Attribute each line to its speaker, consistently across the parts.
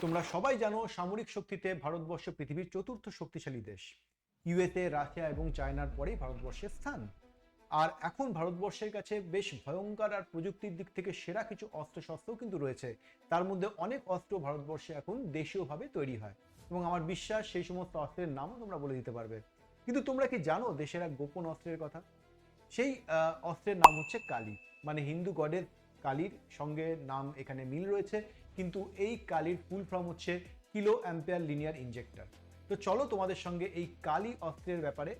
Speaker 1: তোমরা সবাই জানো সামরিক শক্তিতে ভারতবর্ষ পৃথিবীর চতুর্থ শক্তিশালী দেশ। ইউএসএ, রাশিয়া এবং চায়নার পরেই ভারতবর্ষের স্থান। আর এখন ভারতবর্ষের কাছে বেশ ভয়ঙ্কর আর প্রযুক্তির দিক থেকে সেরা কিছু অস্ত্রশস্ত্রও কিন্তু রয়েছে। তার মধ্যে অনেক অস্ত্র ভারতবর্ষে এখন দেশীয়ভাবে তৈরি হয় এবং আমার বিশ্বাস সেই সমস্ত অস্ত্রের নামও তোমরা বলে দিতে পারবে। কিন্তু তোমরা কি জানো দেশের এক গোপন অস্ত্রের কথা? সেই অস্ত্রের নাম হচ্ছে কালী মানে হিন্দু গডের কালীর সঙ্গে নাম এখানে মিল রয়েছে, কিন্তু এই কালীর ফুল ফর্ম হচ্ছে কিলো অ্যাম্পেয়ার লিনিয়ার ইনজেক্টর। তো চলো তোমাদের সঙ্গে এই কালী অস্ত্রের ব্যাপারে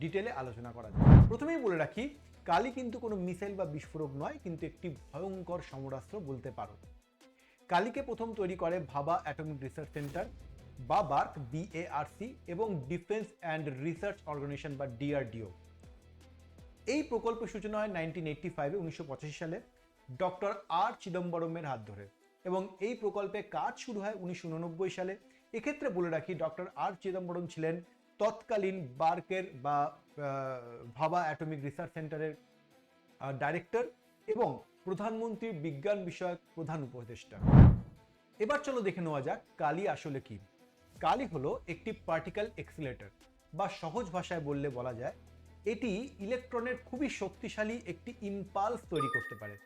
Speaker 1: ডিটেলে আলোচনা করা যাক। প্রথমেই বলে রাখি, কালী কিন্তু কোনো মিসাইল বা বিস্ফোরক নয়, কিন্তু একটি ভয়ঙ্কর সমরাস্ত্র বলতে পারো। কালীকে প্রথম তৈরি করে ভাবা অ্যাটমিক রিসার্চ সেন্টার বা বার্ক বিএআরসি এবং ডিফেন্স অ্যান্ড রিসার্চ অর্গানাইজেশন বা ডিআরডিও এই প্রকল্পের সূচনা হয় নাইনটিন এইটটি ফাইভে উনিশশো পঁচাশি সালে। ডক্টর আর চিদম্বরমের হাত ধরে। এবং এই প্রকল্পে কাজ শুরু হয় উনিশশো উননব্বই সালে। এক্ষেত্রে বলে রাখি, ডক্টর আর চিদম্বরম ছিলেন তৎকালীন বার্কের বা ভাবা অ্যাটমিক রিসার্চ সেন্টারের ডাইরেক্টর এবং প্রধানমন্ত্রীর বিজ্ঞান বিষয়ক প্রধান উপদেষ্টা। এবার চলো দেখে নেওয়া যাক কালি আসলে কি। কালি হলো একটি পার্টিকেল এক্সিলেটর বা সহজ ভাষায় বললে বলা যায়, এটি ইলেকট্রনের খুবই শক্তিশালী একটি ইম্পালস তৈরি করতে পারে।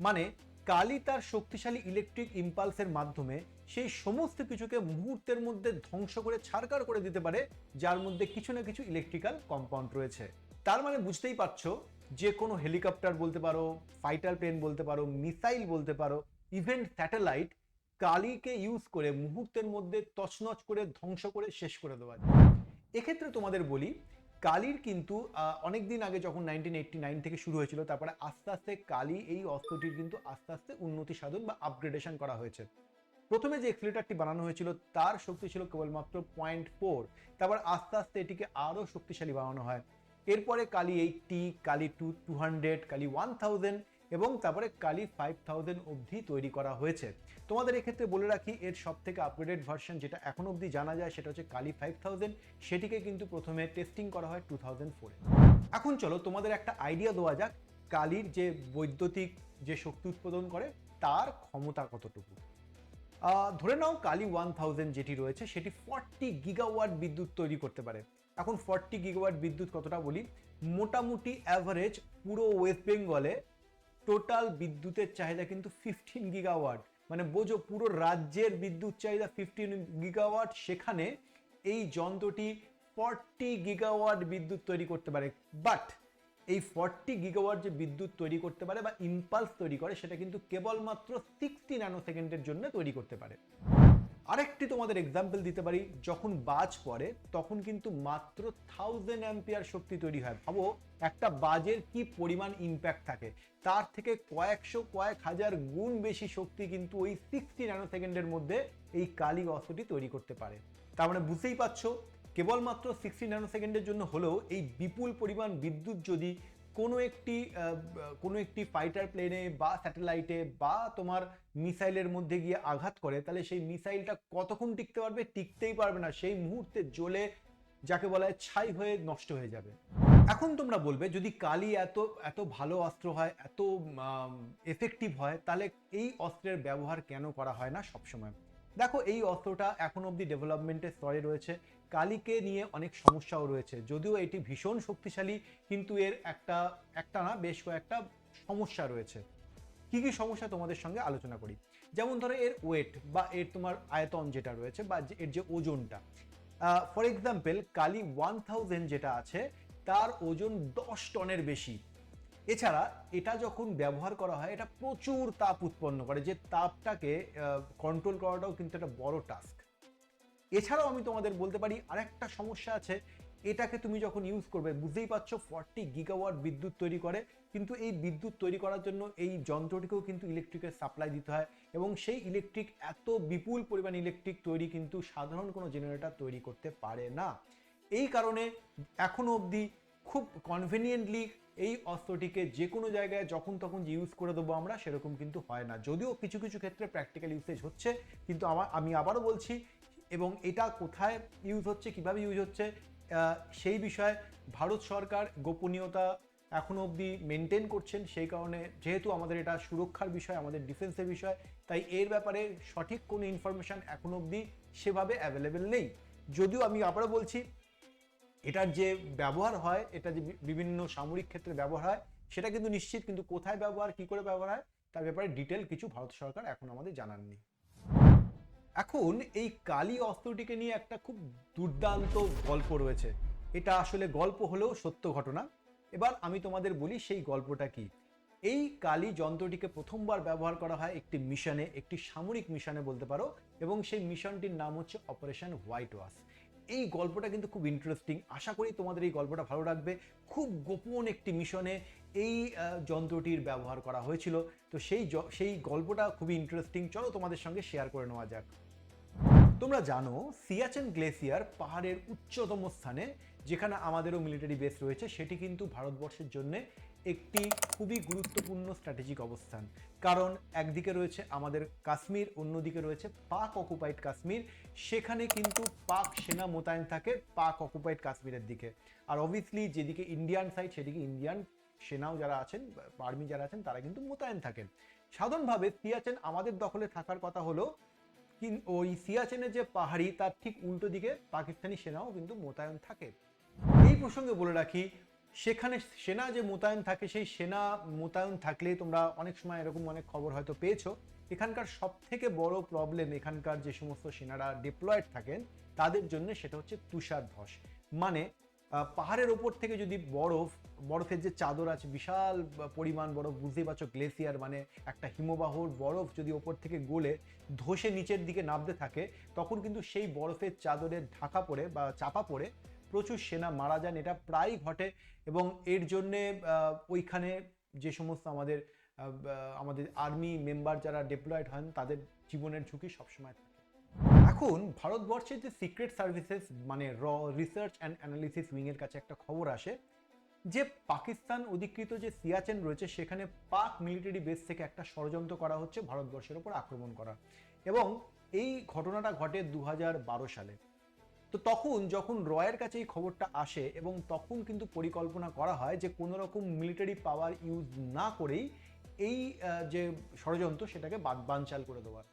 Speaker 1: মানে কালি তার শক্তিশালী ইলেকট্রিক ইম্পালসের মাধ্যমে সেই সমস্ত কিছুকে মুহূর্তের মধ্যে ধ্বংস করে ছাড়কার করে দিতে পারে, যার মধ্যে কিছু না কিছু ইলেকট্রিক্যাল কম্পাউন্ড রয়েছে। তার মানে বুঝতেই পারছ, যে কোনো হেলিকপ্টার বলতে পারো ফাইটার প্লেন বলতে পারো মিসাইল বলতে পারো ইভেন্ট স্যাটেলাইট কালিকে ইউজ করে মুহূর্তের মধ্যে তছনছ করে ধ্বংস করে শেষ করে দেওয়া যায়। এক্ষেত্রে তোমাদের বলি কালির কিন্তু অনেক দিন আগে যখন নাইনটিন এইটটি নাইন থেকে শুরু হয়েছিল, তারপরে আস্তে আস্তে কালি এই অস্ত্রটির কিন্তু আস্তে আস্তে উন্নতি সাধন বা আপগ্রেডেশন করা হয়েছে। প্রথমে যে এক্সিলেটারটি বানানো হয়েছিল, তার শক্তি ছিল কেবলমাত্র পয়েন্ট ফোর তারপর আস্তে আস্তে এটিকে আরও শক্তিশালী বানানো হয়। এরপরে KALI eighty KALI two two hundred KALI one thousand এবং তারপরে কালি ফাইভ থাউজেন্ড অবধি তৈরি করা হয়েছে। তোমাদের এক্ষেত্রে বলে রাখি, এর সব থেকে আপগ্রেডেড ভার্সন যেটা এখন অবধি জানা যায় সেটা হচ্ছে কালি ফাইভ থাউজেন্ড সেটিকে কিন্তু প্রথমে টেস্টিং করা হয় টু থাউজেন্ড ফোরে এখন চলো তোমাদের একটা আইডিয়া দেওয়া যাক, কালির যে বৈদ্যুতিক যে শক্তি উৎপাদন করে, তার ক্ষমতা কতটুকু? ধরে নাও কালি ওয়ান থাউজেন্ড যেটি রয়েছে, সেটি ফর্টি গিগাওয়াট বিদ্যুৎ তৈরি করতে পারে। এখন ফর্টি গিগাওয়াট বিদ্যুৎ কতটা বলি? মোটামুটি অ্যাভারেজ পুরো ওয়েস্ট বেঙ্গলে টোটাল বিদ্যুতের চাহিদা কিন্তু ফিফটিন গিগাওয়াট মানে বোঝো পুরো রাজ্যের বিদ্যুৎ চাহিদা ফিফটিন গিগাওয়াট সেখানে এই যন্ত্রটি ফর্টি গিগাওয়াট বিদ্যুৎ তৈরি করতে পারে। বাট এই ফর্টি গিগাওয়াট যে বিদ্যুৎ তৈরি করতে পারে বা ইম্পালস তৈরি করে, সেটা কিন্তু কেবলমাত্র সিক্সটি ন্যানো সেকেন্ডের জন্য তৈরি করতে পারে। আরেকটি তোমাদের এক্সাম্পল দিতে পারি, যখন বাজ পড়ে, তখন কিন্তু মাত্র থাউজেন্ড অ্যাম্পিয়ার শক্তি তৈরি হয়। ভাবো, একটা বাজের কি পরিমাণ ইম্প্যাক্ট থাকে? তার থেকে কয়েকশো, কয়েক হাজার গুণ বেশি শক্তি কিন্তু ওই সিক্সটি ন্যানো সেকেন্ডের মধ্যে এই কালি অস্ত্রটি তৈরি করতে পারে। তার মানে বুঝতেই পারছ, কেবলমাত্র সিক্সটি ন্যানো সেকেন্ডের জন্য হলেও এই বিপুল পরিমাণ বিদ্যুৎ যদি কোনো একটি কোনো একটি ফাইটার প্লেনে বা স্যাটেলাইটে বা তোমার মিসাইলের মধ্যে গিয়ে আঘাত করে, তাহলে সেই মিসাইলটা কতক্ষণ টিকতে পারবে? টিকতেই পারবে না। সেই মুহূর্তে জ্বলে যাকে বলা হয় ছাই হয়ে নষ্ট হয়ে যাবে। এখন তোমরা বলবে, যদি কালি এত এত ভালো অস্ত্র হয়, এত এফেক্টিভ হয়, তাহলে এই অস্ত্রের ব্যবহার কেন করা হয় না সবসময়? দেখো, এই অস্ত্রটা এখন অবধি ডেভেলপমেন্টের স্তরে রয়েছে। কালিকে নিয়ে অনেক সমস্যাও রয়েছে। যদিও এটি ভীষণ শক্তিশালী, কিন্তু এর একটা একটা না, বেশ কয়েকটা সমস্যা রয়েছে। কি কি সমস্যা তোমাদের সঙ্গে আলোচনা করি? যেমন ধরো এর ওয়েট বা এর তোমার আয়তন যেটা রয়েছে বা এর যে ওজনটা। For example KALI one thousand যেটা আছে, তার ওজন দশ টনের বেশি। এছাড়া এটা যখন ব্যবহার করা হয়, এটা প্রচুর তাপ উৎপন্ন করে, যে তাপটাকে কন্ট্রোল করাটাও কিন্তু একটা বড় টাস্ক এছাড়াও আমি তোমাদের বলতে পারি আরেকটা সমস্যা আছে, এটাকে তুমি যখন ইউজ করবে, বুঝতেই পারছ ফর্টি গিগাওয়াট বিদ্যুৎ তৈরি করে, কিন্তু এই বিদ্যুৎ তৈরি করার জন্য এই যন্ত্রটিকেও কিন্তু ইলেকট্রিকের সাপ্লাই দিতে হয় এবং সেই ইলেকট্রিক এত বিপুল পরিমাণ ইলেকট্রিক তৈরি কিন্তু সাধারণ কোনো জেনারেটর তৈরি করতে পারে না। এই কারণে এখনও অবধি খুব কনভেনিয়েন্টলি এই অস্ত্রটিকে যে কোনো জায়গায় যখন তখন যে ইউজ করে দেবো আমরা, সেরকম কিন্তু হয় না। যদিও কিছু কিছু ক্ষেত্রে প্র্যাকটিক্যাল ইউসেজ হচ্ছে, কিন্তু আমার আমি আবারও বলছি এবং এটা কোথায় ইউজ হচ্ছে, কীভাবে ইউজ হচ্ছে সেই বিষয়ে ভারত সরকার গোপনীয়তা এখনও অবধি মেনটেন করছেন, সেই কারণে যেহেতু আমাদের এটা সুরক্ষার বিষয়, আমাদের ডিফেন্সের বিষয়, তাই এর ব্যাপারে সঠিক কোনো ইনফরমেশন এখনও অবধি সেভাবে অ্যাভেলেবেল নেই। যদিও আমি আবারও বলছি, এটার যে ব্যবহার হয়, এটা যে বিভিন্ন সামরিক ক্ষেত্রে ব্যবহার হয়, সেটা কিন্তু নিশ্চিত, কিন্তু কোথায় ব্যবহার, কি করে ব্যবহার হয়, তার ব্যাপারে ডিটেল কিছু ভারত সরকার এখন আমাদের জানাননি। এখন এই কালী অস্ত্রটিকে নিয়ে একটা খুব দুর্দান্ত গল্প রয়েছে। এটা আসলে গল্প হলেও সত্য ঘটনা। এবার আমি তোমাদের বলি সেই গল্পটা কি। এই কালী যন্ত্রটিকে প্রথমবার ব্যবহার করা হয় একটি মিশনে, একটি সামরিক মিশনে বলতে পারো, এবং সেই মিশনটির নাম হচ্ছে অপারেশন হোয়াইট ওয়াশ। এই গল্পটা কিন্তু খুব ইন্টারেস্টিং আশা করি তোমাদের এই গল্পটা ভালো লাগবে। খুব গোপন একটি মিশনে এই যন্ত্রটির ব্যবহার করা হয়েছিল। তো সেই সেই গল্পটা খুবই ইন্টারেস্টিং চলো তোমাদের সঙ্গে শেয়ার করে নেওয়া যাক। তোমরা জানো, সিয়াচেন গ্লেসিয়ার পাহাড়ের উচ্চতম স্থানে, যেখানে আমাদেরও মিলিটারি বেস রয়েছে, সেটি কিন্তু ভারতবর্ষের জন্য একটি খুবই গুরুত্বপূর্ণ স্ট্র্যাটেজিক অবস্থান। কারণ একদিকে রয়েছে আমাদের কাশ্মীর, অন্যদিকে রয়েছে পাক অকুপাইড কাশ্মীর। সেখানে কিন্তু পাক সেনা মোতায়েন থাকে পাক অকুপাইড কাশ্মীরের দিকে। আর অবভিয়াসলি যেদিকে ইন্ডিয়ান সাইড সেদিকে ইন্ডিয়ান সেনাও যারা আছেন, আর্মি যারা আছেন, তারা কিন্তু মোতায়েন থাকেন। সাধারণভাবে সিয়াচেন আমাদের দখলে থাকার কথা হলো ওই সিয়াচেনের যে পাহাড়ি, তার ঠিক উল্টো দিকে পাকিস্তানি সেনাও কিন্তু মোতায়েন থাকে। এই প্রসঙ্গে বলে রাখি, সেখানে সেনা যে মোতায়েন থাকে, সেই সেনা মোতায়েন থাকলে তোমরা অনেক সময় এরকম অনেক খবর হয়তো পেয়েছ। এখানকার সব থেকে বড় প্রবলেম এখানকার যে সমস্ত সেনারা ডিপ্লয়েড থাকেন, তাদের জন্য সেটা হচ্ছে তুষার ধস মানে পাহাড়ের ওপর থেকে যদি বরফ, বরফের যে চাদর আছে, বিশাল পরিমাণ বরফ, বুঝতেই পারছ গ্লেসিয়ার মানে একটা হিমবাহর বরফ যদি ওপর থেকে গলে ধসে নিচের দিকে নামতে থাকে, তখন কিন্তু সেই বরফের চাদরে ঢাকা পড়ে বা চাপা পড়ে, প্রচুর সেনা মারা যান, এটা প্রায়ই ঘটে। এবং এর জন্যে ওইখানে যে সমস্ত আমাদের আমাদের আর্মি মেম্বার যারা ডিপ্লয়েড হন, তাদের জীবনের ঝুঁকি সবসময় থাকে। এখন ভারতবর্ষের যে সিক্রেট সার্ভিসেস মানে র রিসার্চ অ্যান্ড অ্যানালিসিস উইংয়ের কাছে একটা খবর আসে, যে পাকিস্তান অধিকৃত যে সিয়াচেন রয়েছে, সেখানে পাক মিলিটারি বেস থেকে একটা ষড়যন্ত্র করা হচ্ছে ভারতবর্ষের ওপর আক্রমণ করা। এবং এই ঘটনাটা ঘটে দু হাজার বারো সালে। তো তখন যখন রয়ের কাছে এই খবরটা আসে এবং তখন কিন্তু পরিকল্পনা করা হয় যে কোনো রকম মিলিটারি পাওয়ার ইউজ না করেই এই যে ষড়যন্ত্র, সেটাকে বাদ বানচাল করে দেওয়ার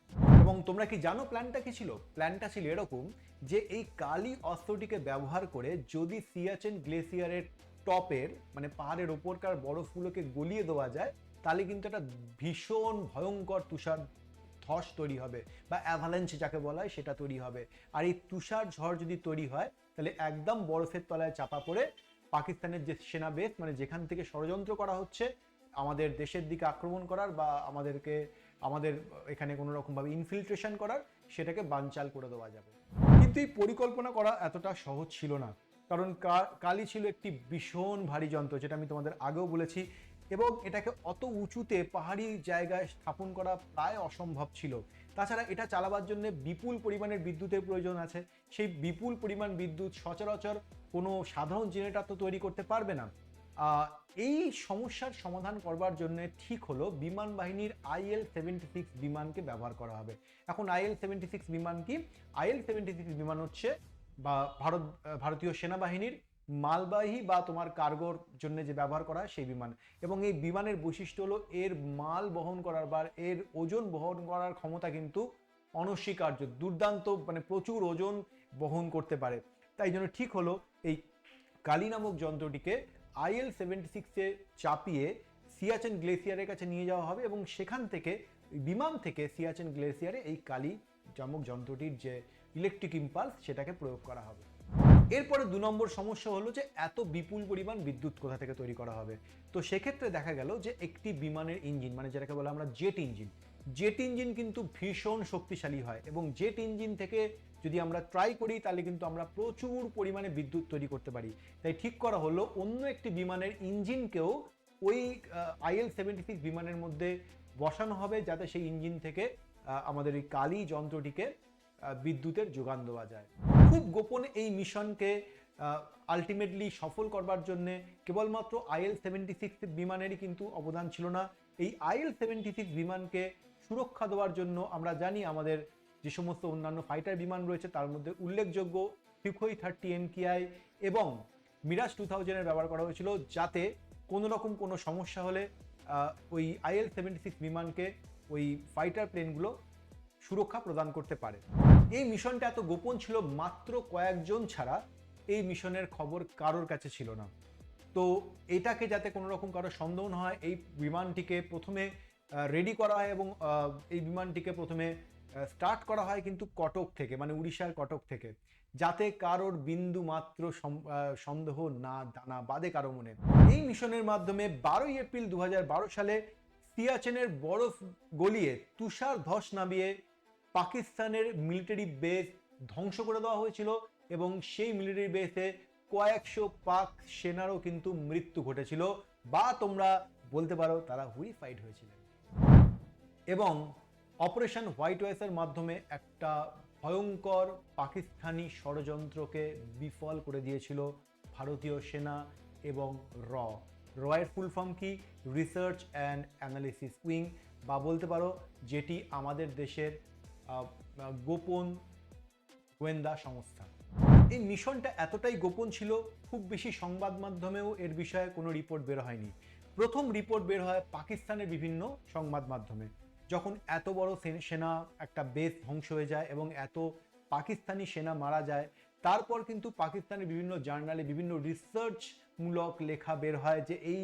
Speaker 1: এবং তোমরা কি জানো প্ল্যানটা কি ছিল? প্ল্যানটা ছিল এরকম যে এই কালি অস্ত্রটিকে ব্যবহার করে যদি সিয়াচেন গ্লেসিয়ারের টপের মানে পাহাড়ের ওপরকার বরফগুলোকে গলিয়ে দেওয়া যায়, তাহলে কিন্তু একটা ভীষণ ভয়ঙ্কর তুষার ধস তৈরি হবে বা অ্যাভালেন্স যাকে বলা হয় সেটা তৈরি হবে। আর এই তুষার ঝড় যদি তৈরি হয়, তাহলে একদম বরফের তলায় চাপা পড়ে পাকিস্তানের যে সেনা বেস মানে যেখান থেকে ষড়যন্ত্র করা হচ্ছে, আমাদের দেশের দিকে আক্রমণ করার বা আমাদেরকে আমাদের এখানে কোনো রকমভাবে ইনফিল্ট্রেশন করার সেটাকে বানচাল করে দেওয়া যাবে। কিন্তু এই পরিকল্পনা করা এতটা সহজ ছিল না। কারণ কালি ছিল একটি ভীষণ ভারী যন্ত্র, যেটা আমি তোমাদের আগেও বলেছি। এবং এটাকে অত উঁচুতে পাহাড়ি জায়গায় স্থাপন করা প্রায় অসম্ভব ছিল। তাছাড়া এটা চালাবার জন্য বিপুল পরিমাণের বিদ্যুতের প্রয়োজন আছে। সেই বিপুল পরিমাণ বিদ্যুৎ সচরাচর কোনো সাধারণ জেনারেটর তো তৈরি করতে পারবে না। এই সমস্যার সমাধান করবার জন্য ঠিক হলো বিমান বাহিনীর আইএল সেভেন্টি সিক্স বিমানকে ব্যবহার করা হবে। এখন আইএল সেভেন্টি সিক্স বিমান কি? আইএল সেভেন্টি সিক্স বিমান হচ্ছে বা ভারত, ভারতীয় সেনাবাহিনীর মালবাহী বা তোমার কার্গোর জন্য যে ব্যবহার করা হয় সেই বিমান। এবং এই বিমানের বৈশিষ্ট্য হলো এর মাল বহন করার বা এর ওজন বহন করার ক্ষমতা কিন্তু অনস্বীকার্য, দুর্দান্ত মানে প্রচুর ওজন বহন করতে পারে। তাই জন্য ঠিক হলো এই কালি নামক যন্ত্রটিকে আইএল সেভেন্টি সিক্সে চাপিয়ে সিয়াচেন গ্লেসিয়ারের কাছে নিয়ে যাওয়া হবে এবং সেখান থেকে, বিমান থেকে সিয়াচেন গ্লেসিয়ারে এই কালি নামক যন্ত্রটির যে ইলেকট্রিক ইম্পালস সেটাকে প্রয়োগ করা হবে। এরপরে দু নম্বর সমস্যা হলো যে এত বিপুল পরিমাণ বিদ্যুৎ কোথা থেকে তৈরি করা হবে? তো সেক্ষেত্রে দেখা গেল যে একটি বিমানের ইঞ্জিন মানে যেটাকে বলে আমরা জেট ইঞ্জিন জেট ইঞ্জিন কিন্তু ভীষণ শক্তিশালী হয় এবং জেট ইঞ্জিন থেকে যদি আমরা ট্রাই করি, তাহলে কিন্তু আমরা প্রচুর পরিমাণে বিদ্যুৎ তৈরি করতে পারি। তাই ঠিক করা হলো, অন্য একটি বিমানের ইঞ্জিনকেও ওই আইএল সেভেন্টি সিক্স বিমানের মধ্যে বসানো হবে, যাতে সেই ইঞ্জিন থেকে আমাদের এই কালি যন্ত্রটিকে বিদ্যুতের যোগান দেওয়া যায়। খুব গোপন এই মিশনকে আলটিমেটলি সফল করবার জন্যে কেবলমাত্র আইএল সেভেন্টি সিক্স বিমানেরই কিন্তু অবদান ছিল না। এই আইএল সেভেন্টি সিক্স বিমানকে সুরক্ষা দেওয়ার জন্য আমরা জানি আমাদের যে সমস্ত অন্যান্য ফাইটার বিমান রয়েছে, তার মধ্যে উল্লেখযোগ্য সুখোই থার্টি এমকিআই এবং মিরাজ টু থাউজেন্ডের ব্যবহার করা হয়েছিল, যাতে কোনো রকম কোনো সমস্যা হলে ওই আইএল সেভেন্টি সিক্স বিমানকে ওই ফাইটার প্লেনগুলো সুরক্ষা প্রদান করতে পারে। এই মিশনটা এত গোপন ছিল, মাত্র কয়েকজন ছাড়া এই মিশনের খবর কারোর কাছে ছিল না। তো এটাকে যাতে কোনো রকম কারও সন্দেহ না হয়, এই বিমানটিকে প্রথমে রেডি করা হয় এবং এই বিমানটিকে প্রথমে স্টার্ট করা হয় কিন্তু কটক থেকে মানে উড়িষ্যার কটক থেকে, যাতে কারোর বিন্দু মাত্র সন্দেহ না, দানা বাদে কারও মনে। এই মিশনের মাধ্যমে বারোই এপ্রিল দু হাজার বারো সালে সিয়াচেনের বরফ গলিয়ে তুষার ধস নামিয়ে পাকিস্তানের মিলিটারি বেস ধ্বংস করে দেওয়া হয়েছিল এবং সেই মিলিটারি বেসে কয়েকশো পাক সেনারও কিন্তু মৃত্যু ঘটেছিল বা তোমরা বলতে পারো তারা হুইফাইড হয়েছিলেন। এবং অপারেশন হোয়াইট ওয়েসের মাধ্যমে একটা ভয়ঙ্কর পাকিস্তানি ষড়যন্ত্রকে বিফল করে দিয়েছিল ভারতীয় সেনা এবং র। রয়ের ফুল ফর্ম কি? রিসার্চ অ্যান্ড অ্যানালিসিস উইং বা বলতে পারো যেটি আমাদের দেশের গোপন গোয়েন্দা সংস্থা। এই মিশনটা এতটাই গোপন ছিল, খুব বেশি সংবাদ মাধ্যমেও এর বিষয়ে কোনো রিপোর্ট বের হয়নি। প্রথম রিপোর্ট বের হয় পাকিস্তানের বিভিন্ন সংবাদ মাধ্যমে। যখন এত বড় সেনা একটা বেস ধ্বংস হয়ে যায় এবং এত পাকিস্তানি সেনা মারা যায়, তারপর কিন্তু পাকিস্তানের বিভিন্ন জার্নালে বিভিন্ন রিসার্চমূলক লেখা বের হয় যে এই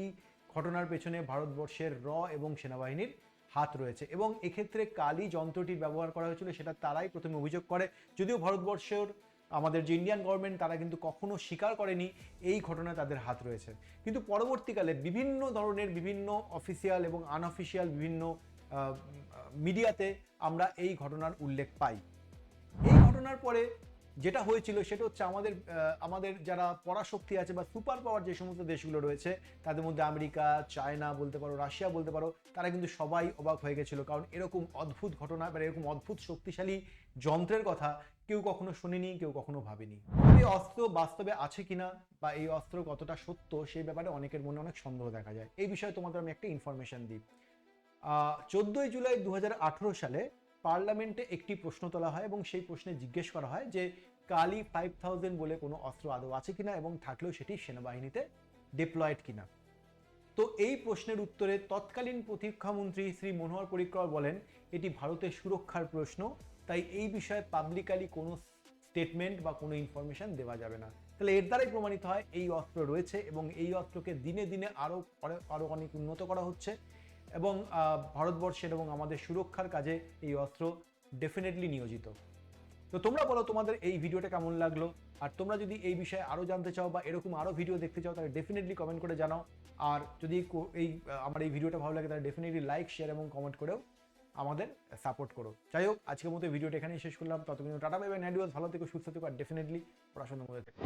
Speaker 1: ঘটনার পেছনে ভারতবর্ষের র এবং সেনাবাহিনীর হাত রয়েছে। এবং এক্ষেত্রে কালি যন্ত্রটির ব্যবহার করা হয়েছিল, সেটা তারাই প্রথমে অভিযোগ করে। যদিও ভারতবর্ষের, আমাদের যে ইন্ডিয়ান গভর্নমেন্ট তারা কিন্তু কখনো স্বীকার করেনি এই ঘটনায় তাদের হাত রয়েছে। কিন্তু পরবর্তীকালে বিভিন্ন ধরনের বিভিন্ন অফিসিয়াল এবং আনঅফিসিয়াল বিভিন্ন মিডিয়াতে আমরা এই ঘটনার উল্লেখ পাই। এই ঘটনার পরে যেটা হয়েছিল সেটা হচ্ছে আমাদের আমাদের যারা পরাশক্তি আছে বা সুপার পাওয়ার যে সমস্ত দেশগুলো রয়েছে, তাদের মধ্যে আমেরিকা, চায়না বলতে পারো, রাশিয়া বলতে পারো, তারা কিন্তু সবাই অবাক হয়ে গেছিল। কারণ এরকম অদ্ভুত ঘটনা বা এরকম অদ্ভুত শক্তিশালী যন্ত্রের কথা কেউ কখনো শোনেনি, কেউ কখনো ভাবেনি। এই অস্ত্র বাস্তবে আছে কিনা বা এই অস্ত্র কতটা সত্য সেই ব্যাপারে অনেকের মনে অনেক সন্দেহ দেখা যায়। এই বিষয়ে তোমাদের আমি একটা ইনফরমেশন দিই। চোদ্দোই জুলাই দু হাজার আঠেরো সালে পার্লামেন্টে একটি প্রশ্ন তোলা হয় এবং সেই প্রশ্নে জিজ্ঞেস করা হয় যে, কালি ফাইভ থাউজেন্ড বলে কোনো অস্ত্র আদৌ আছে কিনা এবং থাকলেও সেটি সেনাবাহিনীতে ডিপ্লয়েড কিনা? তো এই প্রশ্নের উত্তরে তৎকালীন প্রতিরক্ষামন্ত্রী শ্রী মনোহর পরিক্কর বলেন, এটি ভারতের সুরক্ষার প্রশ্ন, তাই এই বিষয়ে পাবলিকালি কোনো স্টেটমেন্ট বা কোনো ইনফরমেশন দেওয়া যাবে না। তাহলে এর দ্বারাই প্রমাণিত হয় এই অস্ত্র রয়েছে এবং এই অস্ত্রকে দিনে দিনে আরও আরও অনেক উন্নত করা হচ্ছে। এবং ভারতবর্ষের এবং আমাদের সুরক্ষার কাজে এই অস্ত্র ডেফিনেটলি নিয়োজিত। তো তোমরা বলো তোমাদের এই ভিডিওটা কেমন লাগল? আর তোমরা যদি এই বিষয়ে আরও জানতে চাও বা এরকম আরও ভিডিও দেখতে চাও, তাহলে ডেফিনেটলি কমেন্ট করে জানাও। আর যদি এই আমার এই ভিডিওটা ভালো লাগে, তাহলে ডেফিনেটলি লাইক শেয়ার এবং কমেন্ট করেও আমাদের সাপোর্ট করো। যাই হোক, আজকের মতো ভিডিওটা এখানেই শেষ করলাম। ততক্ষণ টাটা পাইবেন অ্যাডিওস ভালো থেকো, সুস্থ থেকো, আর ডেফিনেটলি পড়াশোনার মধ্যে থেকো।